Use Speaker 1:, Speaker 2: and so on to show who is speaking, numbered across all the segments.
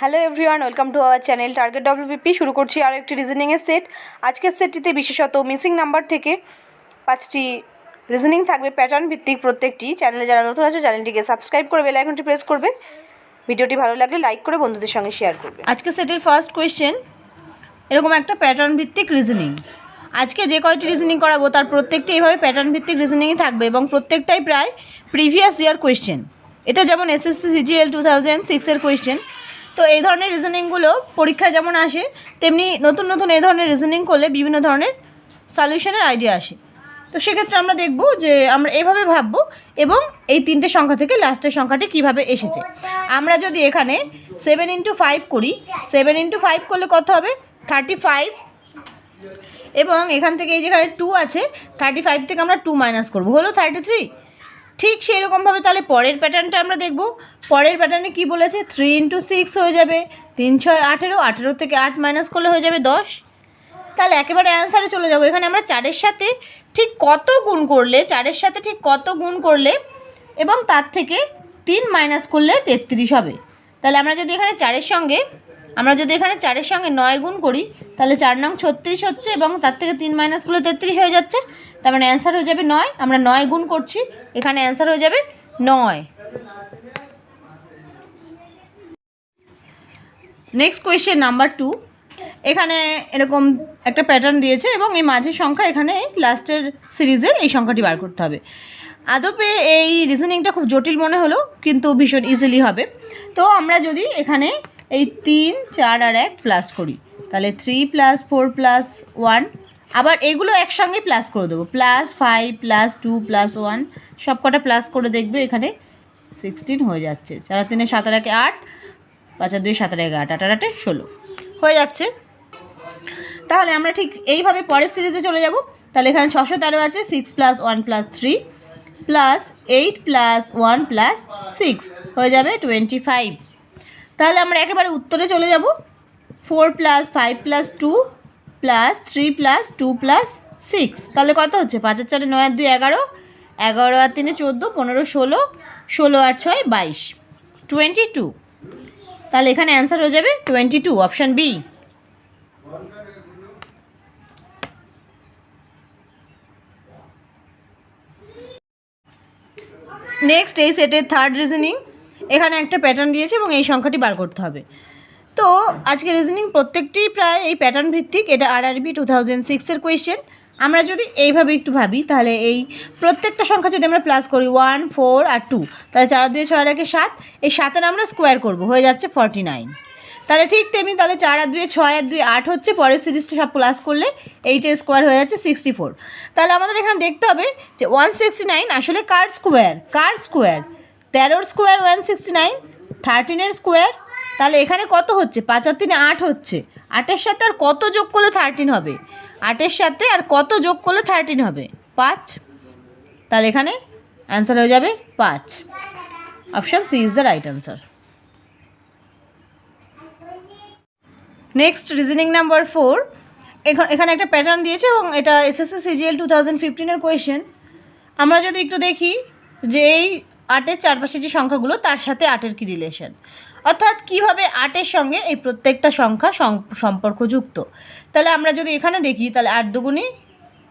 Speaker 1: Hello everyone welcome to our channel target WBP শুরু করছি আরও একটি রিজনিংয়ের সেট আজকের সেটটিতে বিশেষত মিসিং নাম্বার থেকে পাঁচটি রিজনিং থাকবে প্যাটার্ন ভিত্তিক প্রত্যেকটি। চ্যানেলে যারা নতুন আছে চ্যানেলটিকে সাবস্ক্রাইব করে বেল আইকনটি প্রেস করবে। ভিডিওটি ভালো লাগলে লাইক করে বন্ধুদের সঙ্গে শেয়ার করবে।
Speaker 2: আজকে সেটের ফার্স্ট কোয়েশ্চেন এরকম একটা প্যাটার্ন ভিত্তিক রিজনিং আজকে যে কয়টি রিজনিং করাবো, তার প্রত্যেকটি এইভাবে প্যাটার্ন ভিত্তিক রিজনিংই থাকবে এবং প্রত্যেকটাই প্রায় প্রিভিয়াস ইয়ার কোয়েশ্চেন এটা যেমন এসএসসি সিজিএল টু থাউজেন্ড সিক্সের কোয়েশ্চেন তো এই ধরনের রিজনিংগুলো পরীক্ষায় যেমন আসে, তেমনি নতুন নতুন এই ধরনের রিজনিং করলে বিভিন্ন ধরনের সলিউশনের আইডিয়া আসে। তো সেক্ষেত্রে আমরা দেখব যে আমরা এভাবে ভাববো এবং এই তিনটে সংখ্যা থেকে লাস্টের সংখ্যাটি কীভাবে এসেছে। আমরা যদি এখানে সেভেন ইন্টু ফাইভ করি সেভেন ইন্টু ফাইভ করলে কত হবে? থার্টি ফাইভ এবং এখান থেকে এই যেখানে টু আছে থার্টি ফাইভ থেকে আমরা টু মাইনাস করব। হলো থার্টি থ্রি ঠিক সেই রকমভাবে তাহলে পরের প্যাটার্নটা আমরা দেখব। পরের প্যাটার্নে কি বলেছে? থ্রি ইন্টু সিক্স হয়ে যাবে। তিন, ছয়, আঠেরো আঠেরো থেকে আট মাইনাস করলে হয়ে যাবে দশ। তাহলে একেবারে অ্যান্সারে চলে যাব। এখানে আমরা চারের সাথে ঠিক কত গুণ করলে, চারের সাথে ঠিক কত গুণ করলে এবং তার থেকে তিন মাইনাস করলে তেত্রিশ হবে। তাহলে আমরা যদি এখানে চারের সঙ্গে আমরা যদি এখানে চারের সঙ্গে নয় গুণ করি, তাহলে চার নং ছত্রিশ হচ্ছে এবং তার থেকে তিন মাইনাস করলে তেত্রিশ হয়ে যাচ্ছে। তার মানে অ্যান্সার হয়ে যাবে নয়। আমরা নয় গুণ করছি, এখানে অ্যান্সার হয়ে যাবে নয়। নেক্সট কোয়েশ্চেন নাম্বার টু এখানে এরকম একটা প্যাটার্ন দিয়েছে এবং এই মাঝের সংখ্যা এখানে লাস্টের সিরিজের এই সংখ্যাটি বার করতে হবে। আদপে এই রিজনিংটা খুব জটিল মনে হলো, কিন্তু ভীষণ ইজিলি হবে। তো আমরা যদি এখানে এই তিন, চার আর এক প্লাস করি। তাহলে three plus four plus one আবার এগুলো একসঙ্গে প্লাস করে দেবো। Plus five plus two plus one সব কটা প্লাস করে দেখবে এখানে সিক্সটিন হয়ে যাচ্ছে। চার তিনে সাতার একে আট, পাঁচ আর দুই সাতার একে আট আট আর আটে ষোলো। হয়ে যাচ্ছে। তাহলে আমরা ঠিক এইভাবে পরের সিরিজে চলে যাব। তাহলে এখানে ছশো তেরো আছে six plus one plus three plus eight plus one plus six হয়ে যাবে টোয়েন্টি ফাইভ তাহলে আমরা একেবারে উত্তরে চলে যাব। Four plus five plus two plus three plus two plus six তাহলে কত হচ্ছে? পাঁচের চারে নয় আর দুই এগারো। এগারো আর তিনে চোদ্দ, পনেরো ষোলো। ষোলো আর ছয়, বাইশ। টোয়েন্টি টু তাহলে এখানে অ্যান্সার হয়ে যাবে twenty two option B next এই সেটের থার্ড রিজনিং এখানে একটা প্যাটার্ন দিয়েছে এবং এই সংখ্যাটি বার করতে হবে। তো আজকে রিজনিং প্রত্যেকটি প্রায় এই প্যাটার্ন ভিত্তিক, এটা আর আরবি টু থাউজেন্ড সিক্সের কোয়েশ্চেন আমরা যদি এইভাবে একটু ভাবি, তাহলে এই প্রত্যেকটা সংখ্যা যদি আমরা প্লাস করি ওয়ান ফোর আর টু তাহলে চার দুই ছয় একে সাত, এই সাতের আমরা স্কোয়ার করব, হয়ে যাচ্ছে ফর্টি নাইন তাহলে ঠিক তেমনি তাহলে চার আর দুয়ে ছয় আর দুই আট হচ্ছে, পরের সিরিজটা সব প্লাস করলে এইটের স্কোয়ার হয়ে যাচ্ছে সিক্সটি ফোর তাহলে আমাদের এখানে দেখতে হবে যে ওয়ান সিক্সটি নাইন আসলে কার স্কোয়ার কার স্কোয়ার তেরোর স্কোয়ার ওয়ান সিক্সটি নাইন, থার্টিনের স্কোয়ার, তাহলে এখানে কত হচ্ছে? পাঁচ আর তিনে আট হচ্ছে। আটের সাথে আর কত যোগ করলে থার্টিন হবে? আটের সাথে আর কত যোগ করলে থার্টিন হবে? পাঁচ। তাহলে এখানে অ্যান্সার হয়ে যাবে পাঁচ। Option C is the right answer next reasoning number four এখানে একটা প্যাটার্ন দিয়েছে এবং এটা এসএসসি সিজিএল টু থাউজেন্ড ফিফটিনের কোয়েশ্চেন আমরা যদি একটু দেখি যে এই আটের চারপাশে যে সংখ্যাগুলো, তার সাথে আটের কি রিলেশন অর্থাৎ কীভাবে আটের সঙ্গে এই প্রত্যেকটা সংখ্যা সম্পর্কযুক্ত? তাহলে আমরা যদি এখানে দেখি, তাহলে আট দুগুণি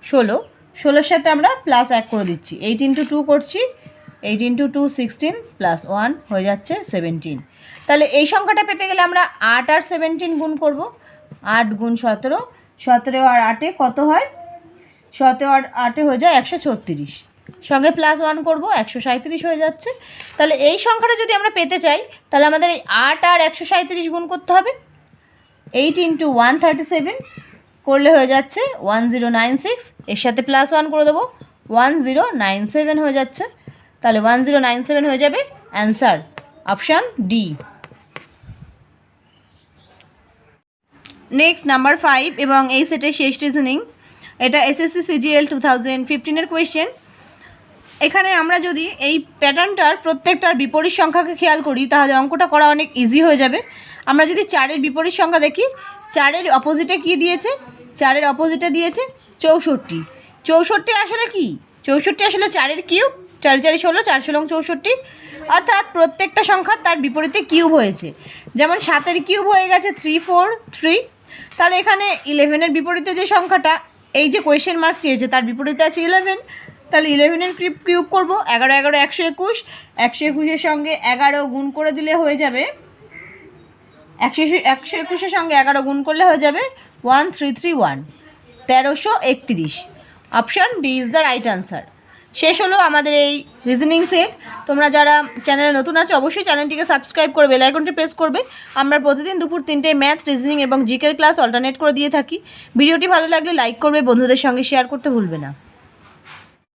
Speaker 2: ষোলো, ষোলোর সাথে আমরা প্লাস এক করে দিচ্ছি। এইট ইন্টু টু করছি eight into two sixteen plus one হয়ে যাচ্ছে সেভেন্টিন তাহলে এই সংখ্যাটা পেতে গেলে আমরা আট আর সেভেন্টিন গুণ করব। আট গুণ সতেরো সতেরো আর আটে কত হয়? সতেরো আর আটে হয়ে যায় একশো ছত্রিশ। সঙ্গে প্লাস ওয়ান করব, একশো সাঁত্রিশ হয়ে যাচ্ছে। তাহলে এই সংখ্যাটা যদি আমরা পেতে চাই, তাহলে আমাদের এই আট আর একশো সাঁত্রিশ গুণ করতে হবে। Eight into one thirty seven করলে হয়ে যাচ্ছে ওয়ান জিরো নাইন সিক্স এর সাথে প্লাস ওয়ান করে দেবো ওয়ান জিরো নাইন সেভেন হয়ে যাচ্ছে। তাহলে ওয়ান জিরো নাইন সেভেন হয়ে যাবে answer option D next number five এবং এই সেটের শেষ রিজনিং এটা এসএসসি সিজিএল টু থাউজেন্ড ফিফটিনের কোয়েশ্চেন এখানে আমরা যদি এই প্যাটার্নটার প্রত্যেকটার বিপরীত সংখ্যাকে খেয়াল করি, তাহলে অঙ্কটা করা অনেক ইজি হয়ে যাবে। আমরা যদি চারের বিপরীত সংখ্যা দেখি, চারের অপোজিটে কি দিয়েছে? চারের অপোজিটে দিয়েছে চৌষট্টি। চৌষট্টি আসলে কি? চৌষট্টি আসলে চারের কিউব চারি চারি ষোলো, চার ষোলো চৌষট্টি। অর্থাৎ প্রত্যেকটা সংখ্যার তার বিপরীতে কিউব হয়েছে। যেমন সাতের কিউব হয়ে গেছে থ্রি ফোর থ্রি তাহলে এখানে ইলেভেনের বিপরীতে যে সংখ্যাটা, এই যে কোয়েশ্চেন মার্ক চেয়েছে, তার বিপরীতে আছে ইলেভেন তাহলে ইলেভেনের ক্রিপ কিউব করব। এগারো এগারো, একশো একুশ। একশো একুশের সঙ্গে এগারো গুণ করে দিলে হয়ে যাবে। একশো একশো একুশের সঙ্গে এগারো গুণ করলে হয়ে যাবে ওয়ান থ্রি থ্রি ওয়ান তেরোশো একত্রিশ। Option D is the right answer শেষ হলো আমাদের এই রিজনিং সেট তোমরা যারা চ্যানেলে নতুন আছো, অবশ্যই চ্যানেলটিকে সাবস্ক্রাইব করবে বেল আইকনটি প্রেস করবে। আমরা প্রতিদিন দুপুর তিনটে ম্যাথ রিজনিং এবং জিকের ক্লাস অল্টারনেট করে দিয়ে থাকি। ভিডিওটি ভালো লাগলে লাইক করবে, বন্ধুদের সঙ্গে শেয়ার করতে ভুলবে না।